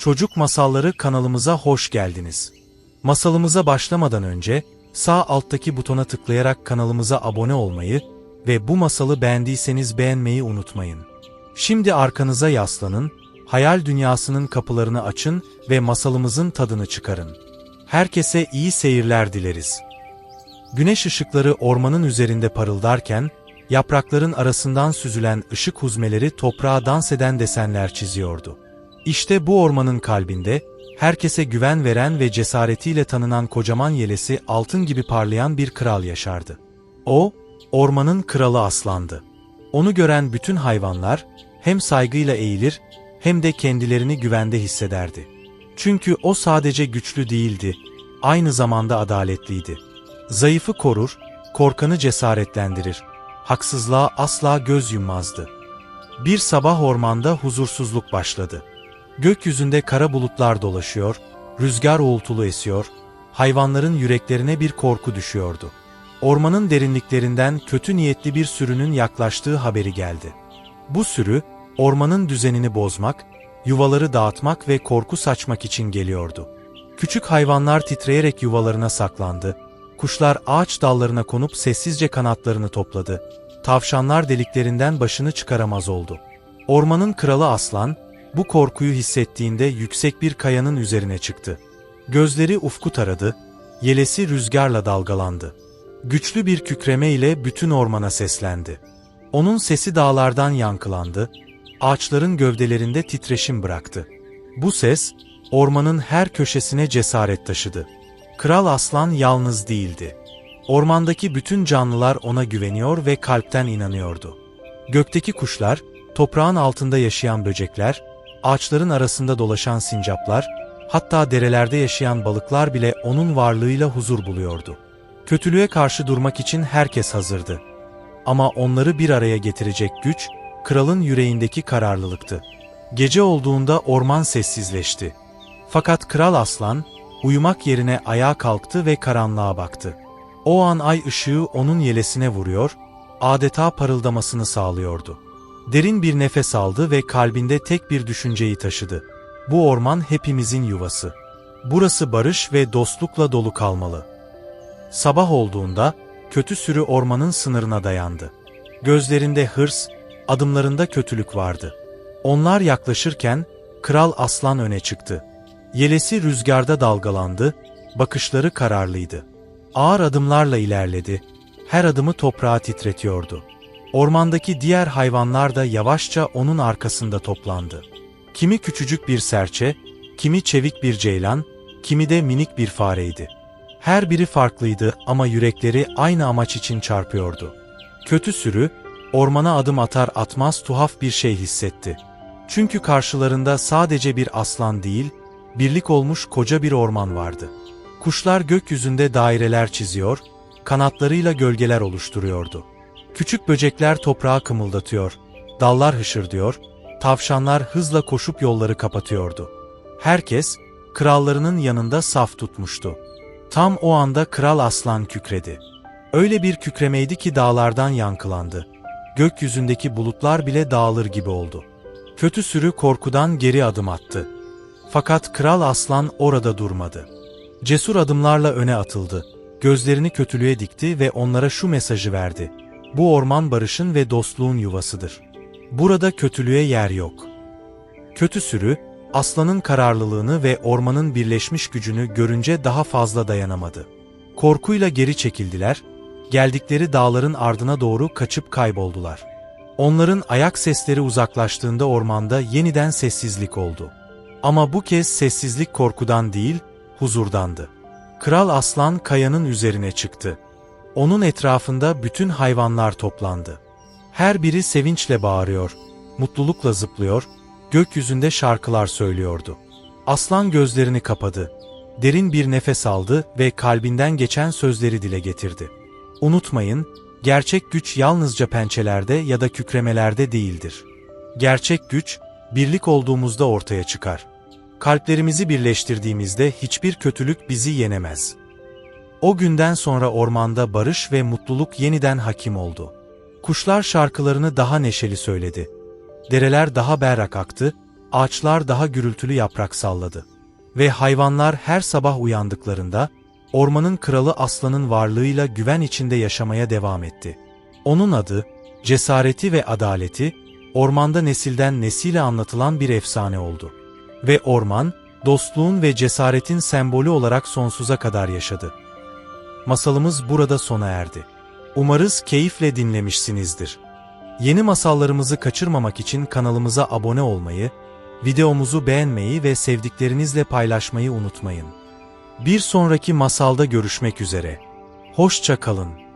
Çocuk Masalları kanalımıza hoş geldiniz. Masalımıza başlamadan önce sağ alttaki butona tıklayarak kanalımıza abone olmayı ve bu masalı beğendiyseniz beğenmeyi unutmayın. Şimdi arkanıza yaslanın, hayal dünyasının kapılarını açın ve masalımızın tadını çıkarın. Herkese iyi seyirler dileriz. Güneş ışıkları ormanın üzerinde parıldarken, yaprakların arasından süzülen ışık huzmeleri toprağa dans eden desenler çiziyordu. İşte bu ormanın kalbinde, herkese güven veren ve cesaretiyle tanınan kocaman yelesi altın gibi parlayan bir kral yaşardı. O, ormanın kralı aslandı. Onu gören bütün hayvanlar, hem saygıyla eğilir, hem de kendilerini güvende hissederdi. Çünkü o sadece güçlü değildi, aynı zamanda adaletliydi. Zayıfı korur, korkanı cesaretlendirir. Haksızlığa asla göz yummazdı. Bir sabah ormanda huzursuzluk başladı. Gökyüzünde kara bulutlar dolaşıyor, rüzgar uğultulu esiyor, hayvanların yüreklerine bir korku düşüyordu. Ormanın derinliklerinden kötü niyetli bir sürünün yaklaştığı haberi geldi. Bu sürü, ormanın düzenini bozmak, yuvaları dağıtmak ve korku saçmak için geliyordu. Küçük hayvanlar titreyerek yuvalarına saklandı, kuşlar ağaç dallarına konup sessizce kanatlarını topladı, tavşanlar deliklerinden başını çıkaramaz oldu. Ormanın kralı aslan, bu korkuyu hissettiğinde yüksek bir kayanın üzerine çıktı. Gözleri ufku taradı, yelesi rüzgarla dalgalandı. Güçlü bir kükreme ile bütün ormana seslendi. Onun sesi dağlardan yankılandı, ağaçların gövdelerinde titreşim bıraktı. Bu ses, ormanın her köşesine cesaret taşıdı. Kral aslan yalnız değildi. Ormandaki bütün canlılar ona güveniyor ve kalpten inanıyordu. Gökteki kuşlar, toprağın altında yaşayan böcekler, ağaçların arasında dolaşan sincaplar, hatta derelerde yaşayan balıklar bile onun varlığıyla huzur buluyordu. Kötülüğe karşı durmak için herkes hazırdı. Ama onları bir araya getirecek güç, kralın yüreğindeki kararlılıktı. Gece olduğunda orman sessizleşti. Fakat kral aslan, uyumak yerine ayağa kalktı ve karanlığa baktı. O an ay ışığı onun yelesine vuruyor, adeta parıldamasını sağlıyordu. Derin bir nefes aldı ve kalbinde tek bir düşünceyi taşıdı. Bu orman hepimizin yuvası. Burası barış ve dostlukla dolu kalmalı. Sabah olduğunda kötü sürü ormanın sınırına dayandı. Gözlerinde hırs, adımlarında kötülük vardı. Onlar yaklaşırken kral aslan öne çıktı. Yelesi rüzgarda dalgalandı, bakışları kararlıydı. Ağır adımlarla ilerledi, her adımı toprağa titretiyordu. Ormandaki diğer hayvanlar da yavaşça onun arkasında toplandı. Kimi küçücük bir serçe, kimi çevik bir ceylan, kimi de minik bir fareydi. Her biri farklıydı ama yürekleri aynı amaç için çarpıyordu. Kötü sürü, ormana adım atar atmaz tuhaf bir şey hissetti. Çünkü karşılarında sadece bir aslan değil, birlik olmuş koca bir orman vardı. Kuşlar gökyüzünde daireler çiziyor, kanatlarıyla gölgeler oluşturuyordu. Küçük böcekler toprağı kımıldatıyor, dallar hışırdıyor, tavşanlar hızla koşup yolları kapatıyordu. Herkes, krallarının yanında saf tutmuştu. Tam o anda kral aslan kükredi. Öyle bir kükremeydi ki dağlardan yankılandı. Gökyüzündeki bulutlar bile dağılır gibi oldu. Kötü sürü korkudan geri adım attı. Fakat kral aslan orada durmadı. Cesur adımlarla öne atıldı. Gözlerini kötülüğe dikti ve onlara şu mesajı verdi. Bu orman barışın ve dostluğun yuvasıdır. Burada kötülüğe yer yok. Kötü sürü, aslanın kararlılığını ve ormanın birleşmiş gücünü görünce daha fazla dayanamadı. Korkuyla geri çekildiler, geldikleri dağların ardına doğru kaçıp kayboldular. Onların ayak sesleri uzaklaştığında ormanda yeniden sessizlik oldu. Ama bu kez sessizlik korkudan değil, huzurdandı. Kral aslan kayanın üzerine çıktı. Onun etrafında bütün hayvanlar toplandı. Her biri sevinçle bağırıyor, mutlulukla zıplıyor, gökyüzünde şarkılar söylüyordu. Aslan gözlerini kapadı. Derin bir nefes aldı ve kalbinden geçen sözleri dile getirdi. Unutmayın, gerçek güç yalnızca pençelerde ya da kükremelerde değildir. Gerçek güç, birlik olduğumuzda ortaya çıkar. Kalplerimizi birleştirdiğimizde hiçbir kötülük bizi yenemez. O günden sonra ormanda barış ve mutluluk yeniden hakim oldu. Kuşlar şarkılarını daha neşeli söyledi. Dereler daha berrak aktı, ağaçlar daha gürültülü yaprak salladı. Ve hayvanlar her sabah uyandıklarında, ormanın kralı aslanın varlığıyla güven içinde yaşamaya devam etti. Onun adı, cesareti ve adaleti, ormanda nesilden nesile anlatılan bir efsane oldu. Ve orman, dostluğun ve cesaretin sembolü olarak sonsuza kadar yaşadı. Masalımız burada sona erdi. Umarız keyifle dinlemişsinizdir. Yeni masallarımızı kaçırmamak için kanalımıza abone olmayı, videomuzu beğenmeyi ve sevdiklerinizle paylaşmayı unutmayın. Bir sonraki masalda görüşmek üzere. Hoşça kalın.